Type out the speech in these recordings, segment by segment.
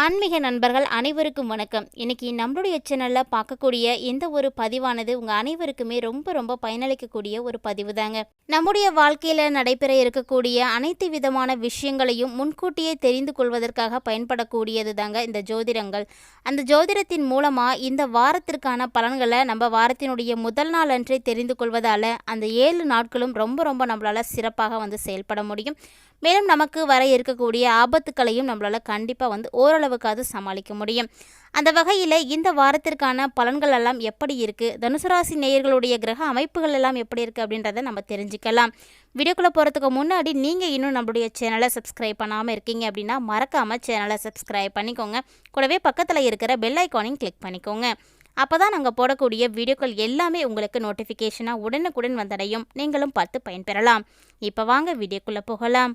ஆன்மீக நண்பர்கள் அனைவருக்கும் வணக்கம். இன்னைக்கு நம்மளுடைய சேனலில் பார்க்கக்கூடிய இந்த ஒரு பதிவானது உங்கள் அனைவருக்குமே ரொம்ப ரொம்ப பயனளிக்கக்கூடிய ஒரு பதிவு தாங்க நம்முடைய வாழ்க்கையில் நடைபெற இருக்கக்கூடிய அனைத்து விதமான விஷயங்களையும் முன்கூட்டியே தெரிந்து கொள்வதற்காக பயன்படக்கூடியது தாங்க இந்த ஜோதிடங்கள். அந்த ஜோதிடத்தின் மூலமாக இந்த வாரத்திற்கான பலன்களை நம்ம வாரத்தினுடைய முதல் நாள் அன்றே தெரிந்து கொள்வதால் அந்த ஏழு நாட்களும் ரொம்ப ரொம்ப நம்மளால் சிறப்பாக வந்து செயல்பட முடியும். மேலும் நமக்கு வர இருக்கக்கூடிய ஆபத்துக்களையும் நம்மளால் கண்டிப்பாக வந்து ஓரளவுக்காவது சமாளிக்க முடியும். அந்த வகையில் இந்த வாரத்திற்கான பலன்கள் எல்லாம் எப்படி இருக்குது தனுசு ராசி நேயர்களுடைய கிரக அமைப்புகள் எல்லாம் எப்படி இருக்குது அப்படின்றத நம்ம தெரிஞ்சுக்கலாம். வீடியோக்குள்ளே போகிறதுக்கு முன்னாடி நீங்கள் இன்னும் நம்மளுடைய சேனலை சப்ஸ்கிரைப் பண்ணாமல் இருக்கீங்க அப்படின்னா மறக்காமல் சேனலை சப்ஸ்கிரைப் பண்ணிக்கோங்க. கூடவே பக்கத்தில் இருக்கிற பெல் ஐக்கானையும் கிளிக் பண்ணிக்கோங்க. அப்போ தான் நாங்கள் போடக்கூடிய வீடியோக்கள் எல்லாமே உங்களுக்கு நோட்டிஃபிகேஷனாக உடனுக்குடன் வந்தடையும். நீங்களும் பார்த்து பயன்பெறலாம். இப்போ வாங்க வீடியோக்குள்ளே போகலாம்.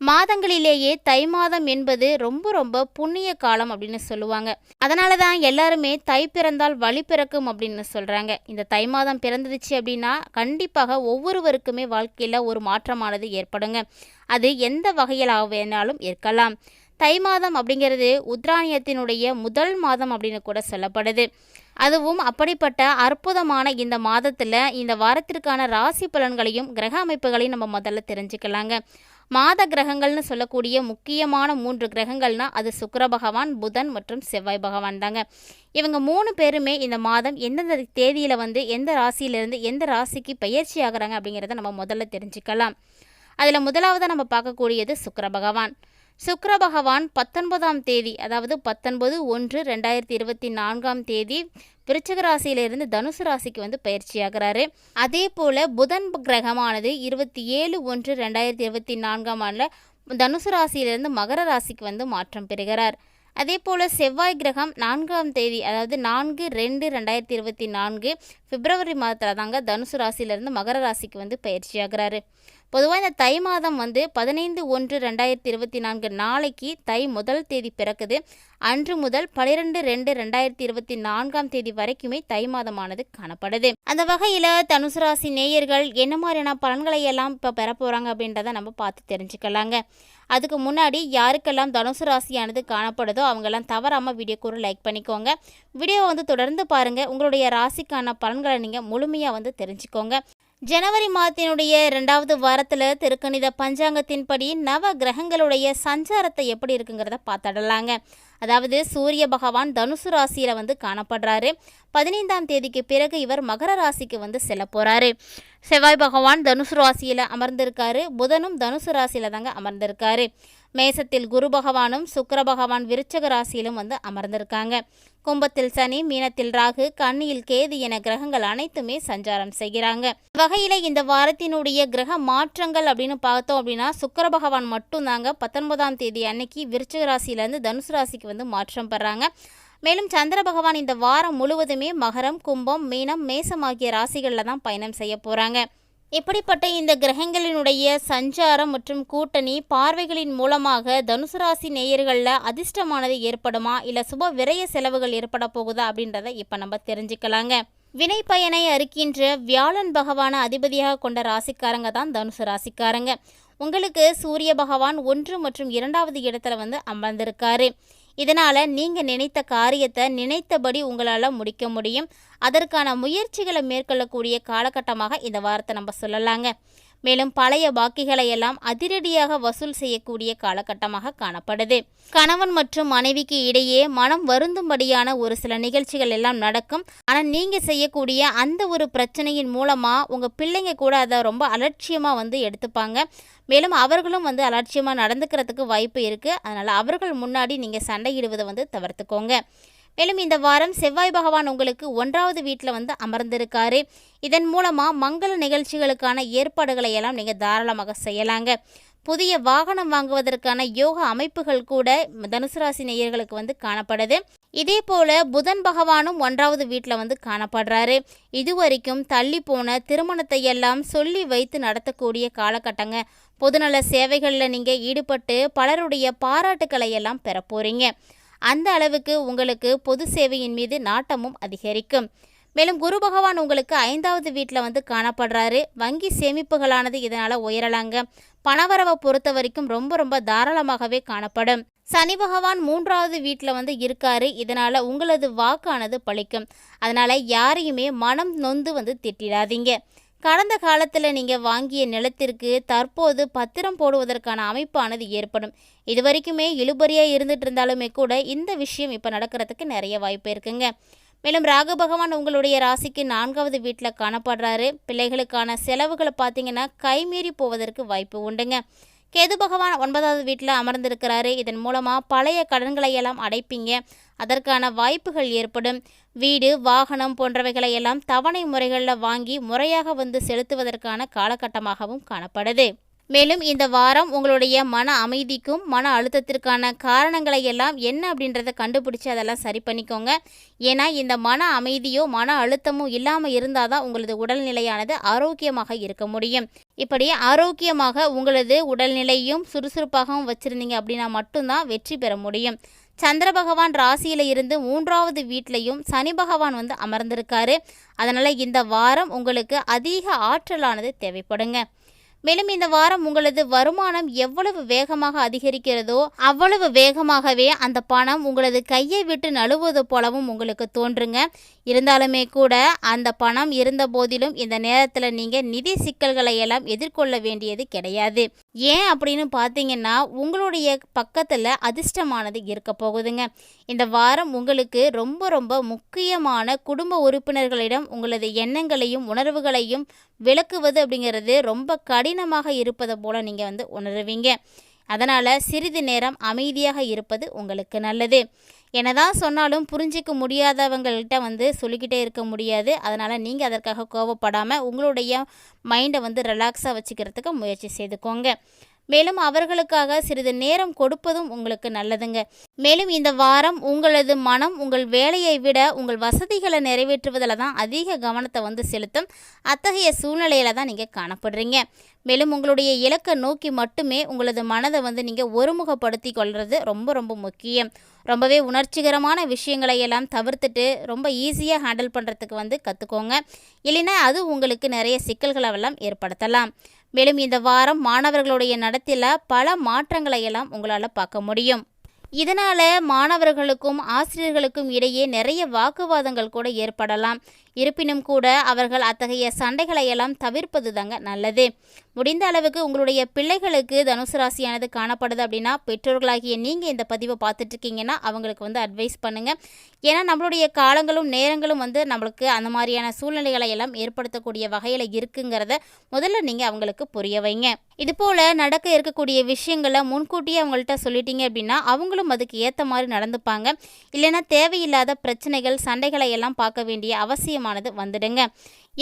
மாதங்களிலேயே தை மாதம் என்பது ரொம்ப ரொம்ப புண்ணிய காலம் அப்படின்னு சொல்லுவாங்க. அதனால தான் எல்லாருமே தை பிறந்தால் வழி பிறக்கும் அப்படின்னு சொல்கிறாங்க இந்த தை மாதம் பிறந்துடுச்சு அப்படின்னா கண்டிப்பாக ஒவ்வொருவருக்குமே வாழ்க்கையில் ஒரு மாற்றமானது ஏற்படுங்க. அது எந்த வகையில் வேணாலும் இருக்கலாம். தை மாதம் அப்படிங்கிறது உத்ராணியத்தினுடைய முதல் மாதம் அப்படின்னு கூட சொல்லப்படுது. அதுவும் அப்படிப்பட்ட அற்புதமான இந்த மாதத்தில் இந்த வாரத்திற்கான ராசி பலன்களையும் கிரக அமைப்புகளையும் நம்ம முதல்ல தெரிஞ்சுக்கலாங்க. மாத கிரகங்கள்னு சொல்லக்கூடிய முக்கியமான மூன்று கிரகங்கள்னா அது சுக்கர பகவான் புதன் மற்றும் செவ்வாய் பகவான் தாங்க. இவங்க மூணு பேருமே இந்த மாதம் எந்தெந்த தேதியில் வந்து எந்த ராசியிலிருந்து எந்த ராசிக்கு பயிற்சி ஆகிறாங்க அப்படிங்கிறத நம்ம முதல்ல தெரிஞ்சுக்கலாம். அதில் முதலாவதாக நம்ம பார்க்கக்கூடியது சுக்கர பகவான். சுக்கர பகவான் பத்தொன்பதாம் தேதி அதாவது பத்தொன்பது ஒன்று ரெண்டாயிரத்தி இருபத்தி நான்காம் தேதி விருச்சிக ராசியிலிருந்து தனுசு ராசிக்கு வந்து பயிற்சியாகிறாரு. அதே போல் புதன் கிரகமானது இருபத்தி ஏழு ஒன்று ரெண்டாயிரத்தி இருபத்தி நான்காம் ஆண்டில் தனுசு ராசியிலிருந்து மகர ராசிக்கு வந்து மாற்றம் பெறுகிறார். அதே போல் செவ்வாய் கிரகம் நான்காம் தேதி அதாவது நான்கு ரெண்டு ரெண்டாயிரத்தி இருபத்தி நான்கு பிப்ரவரி மாதத்தில் தாங்க தனுசு ராசியிலிருந்து மகர ராசிக்கு வந்து பயிற்சியாகிறாரு. பொதுவாக இந்த தை மாதம் வந்து பதினைந்து ஒன்று ரெண்டாயிரத்தி இருபத்தி நான்கு நாளைக்கு தை முதல் தேதி பிறக்குது. அன்று முதல் பனிரெண்டு ரெண்டு ரெண்டாயிரத்தி இருபத்தி நான்காம் தேதி வரைக்குமே தை மாதமானது காணப்படுது. அந்த வகையில் தனுசு ராசி நேயர்கள் என்ன மாதிரியான பலன்களை எல்லாம் இப்போ பெற போகிறாங்க அப்படின்றத நம்ம பார்த்து தெரிஞ்சுக்கலாங்க. அதுக்கு முன்னாடி யாருக்கெல்லாம் தனுசு ராசியானது காணப்படுதோ அவங்கெல்லாம் தவறாமல் வீடியோக்கு ஒரு லைக் பண்ணிக்கோங்க. வீடியோவை வந்து தொடர்ந்து பாருங்கள் உங்களுடைய ராசிக்கான பலன்களை நீங்கள் முழுமையாக வந்து தெரிஞ்சுக்கோங்க. ஜனவரி மாதத்தினுடைய ரெண்டாவது வாரத்தில் திருக்கணித பஞ்சாங்கத்தின்படி நவ கிரகங்களுடைய சஞ்சாரத்தை எப்படி இருக்குங்கிறத பார்த்துடலாங்க. அதாவது சூரிய பகவான் தனுசு ராசியில் வந்து காணப்படுறாரு. பதினைந்தாம் தேதிக்கு பிறகு இவர் மகர ராசிக்கு வந்து செல்ல போகிறாரு செவ்வாய் பகவான் தனுசு ராசியில் அமர்ந்திருக்காரு. புதனும் தனுசு ராசியில் தாங்க அமர்ந்திருக்காரு. மேசத்தில் குரு பகவானும் சுக்கர பகவான் விருச்சக ராசியிலும் வந்து அமர்ந்திருக்காங்க. கும்பத்தில் சனி மீனத்தில் ராகு கண்ணியில் கேது என கிரகங்கள் அனைத்துமே சஞ்சாரம் செய்கிறாங்க. வகையில் இந்த வாரத்தினுடைய கிரக மாற்றங்கள் அப்படின்னு பார்த்தோம் அப்படின்னா சுக்கர பகவான் மட்டும்தாங்க பத்தொன்பதாம் தேதி அன்னைக்கு விருச்சக ராசியிலேருந்து தனுசு ராசிக்கு வந்து மாற்றம் பெறாங்க. மேலும் சந்திர பகவான் இந்த வாரம் முழுவதுமே மகரம் கும்பம் மீனம் மேசம் ஆகிய ராசிகளில் தான் பயணம் செய்ய போகிறாங்க இப்படிப்பட்ட இந்த கிரகங்களினுடைய சஞ்சாரம் மற்றும் கூட்டணி பார்வைகளின் மூலமாக தனுசு ராசி நேயர்களில் அதிர்ஷ்டமானது ஏற்படுமா? இல்லை சுப விரய செலவுகள் ஏற்பட போகுதா? அப்படின்றத இப்போ நம்ம தெரிஞ்சுக்கலாங்க. வினை பயனை அறுக்கின்ற வியாழன் பகவான அதிபதியாக கொண்ட ராசிக்காரங்க தான் தனுசு ராசிக்காரங்க. உங்களுக்கு சூரிய பகவான் ஒன்று மற்றும் இரண்டாவது இடத்துல வந்து அமர்ந்திருக்காரு. இதனால் நீங்கள் நினைத்த காரியத்தை நினைத்தபடி உங்களால் முடிக்க முடியும். அதற்கான முயற்சிகளை மேற்கொள்ளக்கூடிய காலகட்டமாக இந்த வாரத்தை நம்ம சொல்லலாங்க. மேலும் பழைய பாக்கிகளை எல்லாம் அதிரடியாக வசூல் செய்யக்கூடிய காலகட்டமாக காணப்படுது. கணவன் மற்றும் மனைவிக்கு இடையே மனம் வருந்தும்படியான ஒரு சில நிகழ்ச்சிகள் எல்லாம் நடக்கும். ஆனால் நீங்கள் செய்யக்கூடிய அந்த ஒரு பிரச்சனையின் மூலமாக உங்கள் பிள்ளைங்க கூட அதை ரொம்ப அலட்சியமாக வந்து எடுத்துப்பாங்க. மேலும் அவர்களும் வந்து அலட்சியமாக நடந்துக்கிறதுக்கு வாய்ப்பு இருக்குது அதனால் அவர்கள் முன்னாடி நீங்கள் சண்டையிடுவதை வந்து தவிர்த்துக்கோங்க. மேலும் இந்த வாரம் செவ்வாய் பகவான் உங்களுக்கு ஒன்றாவது வீட்டில் வந்து அமர்ந்திருக்காரு. இதன் மூலமாக மங்கள நிகழ்ச்சிகளுக்கான ஏற்பாடுகளை எல்லாம் நீங்கள் தாராளமாக செய்யலாங்க. புதிய வாகனம் வாங்குவதற்கான யோக அமைப்புகள் கூட தனுசு ராசி நேயர்களுக்கு வந்து காணப்படுது. இதே போல புதன் பகவானும் ஒன்றாவது வீட்டில் வந்து காணப்படுறாரு. இதுவரைக்கும் தள்ளி போன திருமணத்தை எல்லாம் சொல்லி வைத்து நடத்தக்கூடிய காலகட்டங்க. பொதுநல சேவைகளில் நீங்கள் ஈடுபட்டு பலருடைய பாராட்டுக்களை எல்லாம் பெற அந்த அளவுக்கு உங்களுக்கு பொது சேவையின் மீது நாட்டமும் அதிகரிக்கும். மேலும் குரு பகவான் உங்களுக்கு ஐந்தாவது வீட்டில் வந்து காணப்படுறாரு. வங்கி சேமிப்புகளானது இதனால் உயரலாங்க. பணவரவை பொறுத்த வரைக்கும் ரொம்ப ரொம்ப தாராளமாகவே காணப்படும். சனி பகவான் மூன்றாவது வீட்டில் வந்து இருக்காரு. இதனால் உங்களது வாக்கானது பழிக்கும். அதனால் யாரையுமே மனம் நொந்து வந்து திட்டிடாதீங்க. கடந்த காலத்தில் நீங்கள் வாங்கிய நிலத்திற்கு தற்போது பத்திரம் போடுவதற்கான அமைப்பானது ஏற்படும். இது வரைக்குமே இழுபறியாக இருந்துட்டு இருந்தாலுமே கூட இந்த விஷயம் இப்போ நடக்கிறதுக்கு நிறைய வாய்ப்பு இருக்குங்க. மேலும் ராகு பகவான் உங்களுடைய ராசிக்கு நான்காவது வீட்டில் காணப்படுறாரு. பிள்ளைகளுக்கான செலவுகளை பார்த்தீங்கன்னா கைமீறி போவதற்கு வாய்ப்பு உண்டுங்க. கேது பகவான் ஒன்பதாவது வீட்டில் அமர்ந்திருக்கிறாரு. இதன் மூலமாக பழைய கடன்களை எல்லாம் அடைப்பீங்க. அதற்கான வாய்ப்புகள் ஏற்படும். வீடு வாகனம் போன்றவைகளை எல்லாம் தவணை முறைகளில் வாங்கி முறையாக வந்து செலுத்துவதற்கான காலகட்டமாகவும் காணப்படுது. மேலும் இந்த வாரம் உங்களுடைய மன அமைதிக்கும் மன அழுத்தத்திற்கான காரணங்களை எல்லாம் என்ன அப்படின்றத கண்டுபிடிச்சு அதெல்லாம் சரி பண்ணிக்கோங்க. ஏன்னா இந்த மன அமைதியோ மன அழுத்தமோ இல்லாமல் இருந்தால் தான் உங்களது உடல்நிலையானது ஆரோக்கியமாக இருக்க முடியும். இப்படி ஆரோக்கியமாக உங்களது உடல்நிலையும் சுறுசுறுப்பாகவும் வச்சுருந்தீங்க அப்படின்னா மட்டும்தான் வெற்றி பெற முடியும். சந்திர பகவான் ராசியில் இருந்து மூன்றாவது வீட்லையும் சனி பகவான் வந்து அமர்ந்திருக்காரு. அதனால் இந்த வாரம் உங்களுக்கு அதிக ஆற்றலானது தேவைப்படுங்க. மேலும் இந்த வாரம் உங்களது வருமானம் எவ்வளவு வேகமாக அதிகரிக்கிறதோ அவ்வளவு வேகமாகவே அந்த பணம் உங்களது கையை விட்டு நழுவது போலவும் உங்களுக்கு தோன்றுங்க. இருந்தாலுமே கூட அந்த பணம் இருந்த போதிலும் இந்த நேரத்தில் நீங்கள் நிதி சிக்கல்களை எல்லாம் எதிர்கொள்ள வேண்டியது கிடையாது. ஏன் அப்படின்னு பார்த்தீங்கன்னா உங்களுடைய பக்கத்தில் அதிர்ஷ்டமானது இருக்க போகுதுங்க. இந்த வாரம் உங்களுக்கு ரொம்ப ரொம்ப முக்கியமான குடும்ப உறுப்பினர்களிடம் உங்களது எண்ணங்களையும் உணர்வுகளையும் விளக்குவது அப்படிங்கிறது ரொம்ப கடினமாக இருப்பதை போல் நீங்கள் வந்து உணருவீங்க. அதனால் சிறிது நேரம் அமைதியாக இருப்பது உங்களுக்கு நல்லது. என்னதான் சொன்னாலும் புரிஞ்சிக்க முடியாதவங்கள்கிட்ட வந்து சொல்லிக்கிட்டே இருக்க முடியாது. அதனால் நீங்கள் அதற்காக கோவப்படாமல் உங்களுடைய மைண்டை வந்து ரிலாக்ஸாக வச்சுக்கிறதுக்கு முயற்சி செய்துக்கோங்க. மேலும் அவர்களுக்காக சிறிது நேரம் கொடுப்பதும் உங்களுக்கு நல்லதுங்க. மேலும் இந்த வாரம் உங்களது மனம் உங்கள் வேலையை விட உங்கள் வசதிகளை நிறைவேற்றுவதில் தான் அதிக கவனத்தை வந்து செலுத்தும். அத்தகைய சூழ்நிலையில தான் நீங்கள் காணப்படுறீங்க. மேலும் உங்களுடைய இலக்கை நோக்கி மட்டுமே உங்களது மனதை வந்து நீங்கள் ஒருமுகப்படுத்தி கொள்வது ரொம்ப ரொம்ப முக்கியம். ரொம்பவே உணர்ச்சிகரமான விஷயங்களை எல்லாம் தவிர்த்துட்டு ரொம்ப ஈஸியாக ஹேண்டில் பண்ணுறதுக்கு வந்து கற்றுக்கோங்க இல்லைன்னா அது உங்களுக்கு நிறைய சிக்கல்களை எல்லாம் ஏற்படுத்தலாம். மேலும் இந்த வாரம் மாணவர்களுடைய நடத்தில பல மாற்றங்களை எல்லாம் உங்களால் பார்க்க முடியும். இதனால் மாணவர்களுக்கும் ஆசிரியர்களுக்கும் இடையே நிறைய வாக்குவாதங்கள் கூட ஏற்படலாம். இருப்பினும் கூட அவர்கள் அத்தகைய சண்டைகளை எல்லாம் தவிர்ப்பது தாங்க நல்லது. முடிந்த அளவுக்கு உங்களுடைய பிள்ளைகளுக்கு தனுசு ராசியானது காணப்படுது அப்படின்னா பெற்றோர்களாகிய நீங்கள் இந்த பதிவை பார்த்துட்டு இருக்கீங்கன்னா அவங்களுக்கு வந்து அட்வைஸ் பண்ணுங்கள் ஏன்னா நம்மளுடைய காலங்களும் நேரங்களும் வந்து நம்மளுக்கு அந்த மாதிரியான சூழ்நிலைகளை எல்லாம் ஏற்படுத்தக்கூடிய வகையில் இருக்குங்கிறத முதல்ல நீங்கள் அவங்களுக்கு புரிய வைங்க. இது போல் நடக்க இருக்கக்கூடிய விஷயங்களை முன்கூட்டியே அவங்கள்ட்ட சொல்லிட்டீங்க அப்படின்னா அவங்களும் அதுக்கு ஏற்ற மாதிரி நடந்துப்பாங்க. இல்லைன்னா தேவையில்லாத பிரச்சனைகள் சண்டைகளை எல்லாம் பார்க்க வேண்டிய அவசியமானது வந்துடுங்க.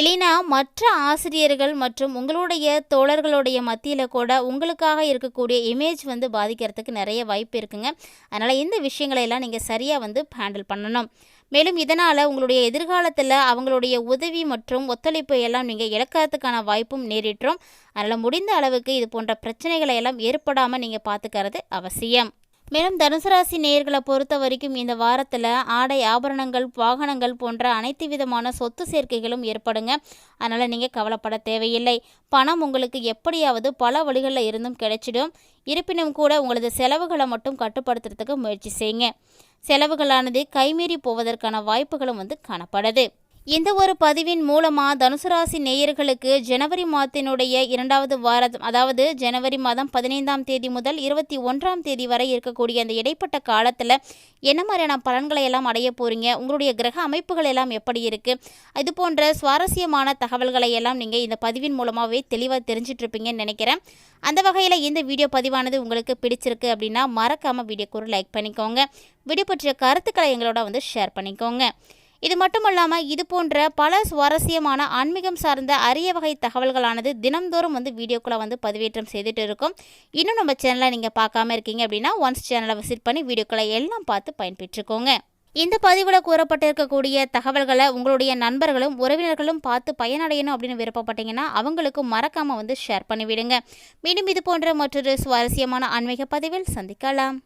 இல்லைனா மற்ற ஆசிரியர்கள் மற்றும் உங்களுடைய தோழர்களுடைய மத்தியில் கூட உங்களுக்காக இருக்கக்கூடிய இமேஜ் வந்து பாதிக்கிறதுக்கு நிறைய வாய்ப்பு இருக்குங்க. அதனால் இந்த விஷயங்களை எல்லாம் நீங்கள் சரியாக வந்து ஹேண்டில் பண்ணணும். மேலும் இதனால் உங்களுடைய எதிர்காலத்தில் அவங்களுடைய உதவி மற்றும் ஒத்துழைப்பு எல்லாம் நீங்கள் இழக்கிறதுக்கான வாய்ப்பும் நேரிட்டுரும். அதனால் முடிந்த அளவுக்கு இது போன்ற பிரச்சனைகளை எல்லாம் ஏற்படாமல் நீங்கள் பார்த்துக்கிறது அவசியம். மேலும் தனுசு ராசி நேயர்களை பொறுத்த வரைக்கும் இந்த வாரத்தில் ஆடை ஆபரணங்கள் வாகனங்கள் போன்ற அனைத்து விதமான சொத்து சேர்க்கைகளும் ஏற்படுங்க. அதனால் நீங்கள் கவலைப்பட தேவையில்லை. பணம் உங்களுக்கு எப்படியாவது பல வழிகளில் இருந்தும் கிடைச்சிடும். இருப்பினும் கூட உங்களது செலவுகளை மட்டும் கட்டுப்படுத்துறதுக்கு முயற்சி செய்யுங்க. செலவுகளானது கைமீறி போவதற்கான வாய்ப்புகளும் வந்து காணப்படுது. இந்த ஒரு பதிவின் மூலமாக தனுசு ராசி நேயர்களுக்கு ஜனவரி மாதத்தினுடைய இரண்டாவது வாரம் அதாவது ஜனவரி மாதம் பதினைந்தாம் தேதி முதல் இருபத்தி ஒன்றாம் தேதி வரை இருக்கக்கூடிய அந்த இடைப்பட்ட காலத்தில் என்ன மாதிரியான பலன்களை எல்லாம் அடைய போகிறீங்க உங்களுடைய கிரக அமைப்புகள் எல்லாம் எப்படி இருக்குது இது போன்ற சுவாரஸ்யமான தகவல்களை எல்லாம் நீங்கள் இந்த பதிவின் மூலமாகவே தெளிவாக தெரிஞ்சிட்ருப்பீங்கன்னு நினைக்கிறேன். அந்த வகையில் இந்த வீடியோ பதிவானது உங்களுக்கு பிடிச்சிருக்கு அப்படின்னா மறக்காமல் வீடியோக்கு ஒரு லைக் பண்ணிக்கோங்க. வீடியோ பற்றிய கருத்துக்களை எங்களோட வந்து ஷேர் பண்ணிக்கோங்க. இது மட்டும் இல்லாமல் இது போன்ற பல சுவாரஸ்யமான ஆன்மீகம் சார்ந்த அரிய வகை தகவல்களானது தினம்தோறும் வந்து வீடியோக்குள்ளே வந்து பதிவேற்றம் செய்துட்டு இருக்கும். இன்னும் நம்ம சேனலை நீங்கள் பார்க்காம இருக்கீங்க அப்படின்னா ஒன்ஸ் சேனலை விசிட் பண்ணி வீடியோக்களை எல்லாம் பார்த்து பயன்பெற்றுக்கோங்க. இந்த பதிவில் கூறப்பட்டிருக்கக்கூடிய தகவல்களை உங்களுடைய நண்பர்களும் உறவினர்களும் பார்த்து பயனடையணும் அப்படின்னு விருப்பப்பட்டீங்கன்னா அவங்களுக்கும் மறக்காமல் வந்து ஷேர் பண்ணிவிடுங்க. மீண்டும் இது போன்ற மற்றொரு சுவாரஸ்யமான ஆன்மீக பதிவில் சந்திக்கலாம்.